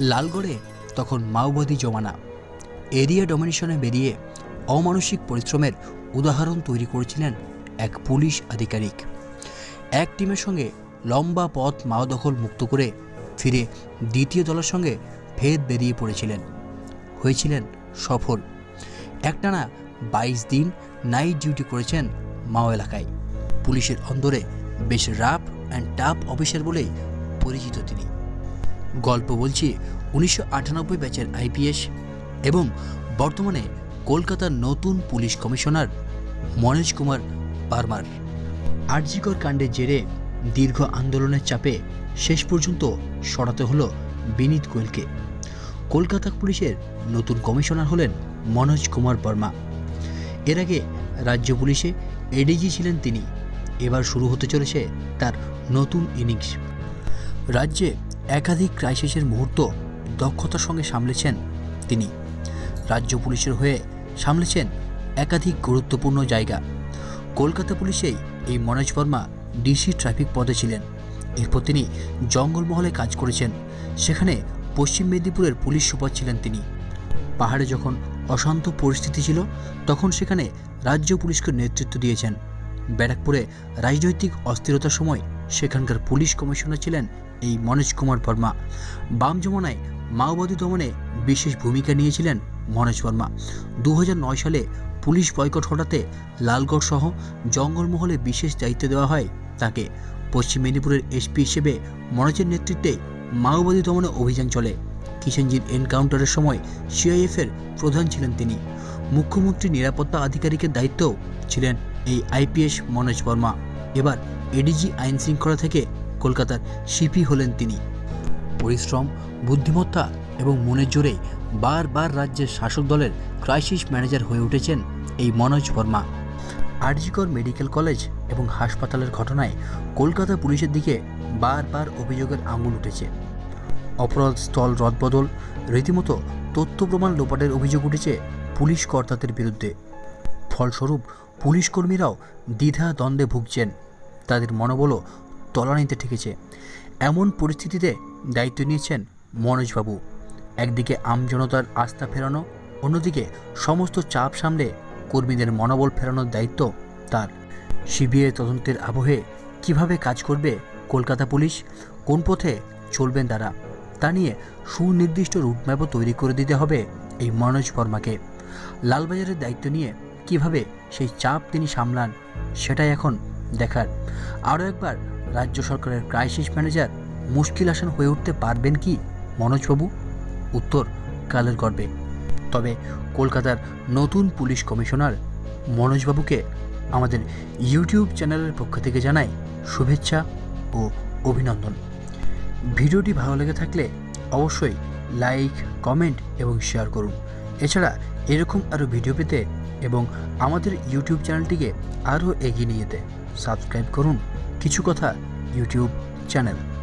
লালগড়ে তখন মাওবাদী জমানা এরিয়া ডমিনেশনে বেরিয়ে অমানসিক পরিশ্রমের উদাহরণ তৈরি করেছিলেন এক পুলিশ আধিকারিক। এক টিমের সঙ্গে লম্বা পথ মাও দখল মুক্ত করে ফিরে দ্বিতীয় দলের সঙ্গে ফের বেরিয়ে পড়েছিলেন। হয়েছিলেন সফল। একটানা বাইশ দিন নাইট ডিউটি করেছেন মাও এলাকায়। পুলিশের অন্দরে বেশ রাফ অ্যান্ড টাফ অফিসার বলেই পরিচিত তিনি। গল্প বলছি উনিশশো আটানব্বই ব্যাচের আইপিএস এবং বর্তমানে কলকাতার নতুন পুলিশ কমিশনার মনোজ কুমার পারমার। আরজিকর কাণ্ডের জেরে দীর্ঘ আন্দোলনের চাপে শেষ পর্যন্ত সরাতে হলো বিনীত গোয়েলকে। কলকাতা পুলিশের নতুন কমিশনার হলেন মনোজ কুমার বর্মা এর আগে রাজ্য পুলিশে এডিজি ছিলেন তিনি। এবার শুরু হতে চলেছে তার নতুন ইনিংস। রাজ্যে একাধিক ক্রাইসিসের মুহূর্ত দক্ষতার সঙ্গে সামলেছেন তিনি। রাজ্য পুলিশের হয়ে সামলেছেন একাধিক গুরুত্বপূর্ণ জায়গা। কলকাতা পুলিশেই এই মনোজ বর্মা ডিসি ট্রাফিক পদে ছিলেন। এরপর তিনি জঙ্গলমহলে কাজ করেছেন। সেখানে পশ্চিম মেদিনীপুরের পুলিশ সুপার ছিলেন তিনি। পাহাড়ে যখন অশান্ত পরিস্থিতি ছিল, তখন সেখানে রাজ্য পুলিশকে নেতৃত্ব দিয়েছেন। ব্যারাকপুরে রাজনৈতিক অস্থিরতার সময় সেখানকার পুলিশ কমিশনার ছিলেন এই মনোজ কুমার বর্মা। বাম জমানায় মাওবাদী দমনে বিশেষ ভূমিকা নিয়েছিলেন মনোজ বর্মা। দু হাজার নয় সালে পুলিশ বয়কট হটাতে লালগড় সহ জঙ্গলমহলে বিশেষ দায়িত্ব দেওয়া হয় তাকে। পশ্চিম মেদিনীপুরের এসপি হিসেবে মনোজের নেতৃত্বে মাওবাদী দমনে অভিযান চলে। কিষেনজির এনকাউন্টারের সময় সিআইএফের প্রধান ছিলেন তিনি। মুখ্যমন্ত্রী নিরাপত্তা আধিকারিকের দায়িত্বও ছিলেন এই আইপিএস মনোজ বর্মা। এবার এডিজি আইন শৃঙ্খলা থেকে কলকাতার শিপি হলেন তিনি। পরিশ্রম, বুদ্ধিমত্তা এবং মনের জোরে বারবার রাজ্যের শাসক দলের ক্রাইসিস ম্যানেজার হয়ে উঠেছেন এই মনোজ বর্মা। আরজিকর মেডিকেল কলেজ এবং হাসপাতালের ঘটনায় কলকাতা পুলিশের দিকে বারবার অভিযোগের আঙুল উঠেছে। অপরাধ স্থল রদবদল, রীতিমতো তথ্য প্রমাণ লোপাটের অভিযোগ উঠেছে পুলিশ কর্তাদের বিরুদ্ধে। ফলস্বরূপ পুলিশ কর্মীরাও দ্বিধা দ্বন্দ্বে ভুগছেন। তাদের মনোবলও তলানিতে ঠেকেছে। এমন পরিস্থিতিতে দায়িত্ব নিয়েছেন মনোজবাবু। একদিকে আমজনতার আস্থা ফেরানো, অন্যদিকে সমস্ত চাপ সামলে কর্মীদের মনোবল ফেরানোর দায়িত্ব তার। সিবিআই তদন্তের আবহে কীভাবে কাজ করবে কলকাতা পুলিশ, কোন পথে চলবেন তারা, তা নিয়ে সুনির্দিষ্ট রুটম্যাপও তৈরি করে দিতে হবে এই মনোজ বর্মাকে। লালবাজারের দায়িত্ব নিয়ে কীভাবে সেই চাপ তিনি সামলান, সেটাই এখন দেখার। আরও একবার রাজ্য সরকারের ক্রাইসিস ম্যানেজার মুশকিল আসান হয়ে উঠতে পারবেন কি? মনোজবাবু উত্তর কালের গর্বে। তবে কলকাতার নতুন পুলিশ কমিশনার মনোজবাবুকে আমাদের ইউটিউব চ্যানেলের পক্ষ থেকে জানাই শুভেচ্ছা ও অভিনন্দন। ভিডিওটি ভালো লেগে থাকলে অবশ্যই লাইক কমেন্ট এবং শেয়ার করুন। এছাড়া এরকম আরও ভিডিও পেতে এবং আমাদের ইউটিউব চ্যানেলটিকে আরও এগিয়ে নিয়ে যেতে সাবস্ক্রাইব করুন। কিছু কথা ইউটিউব চ্যানেল।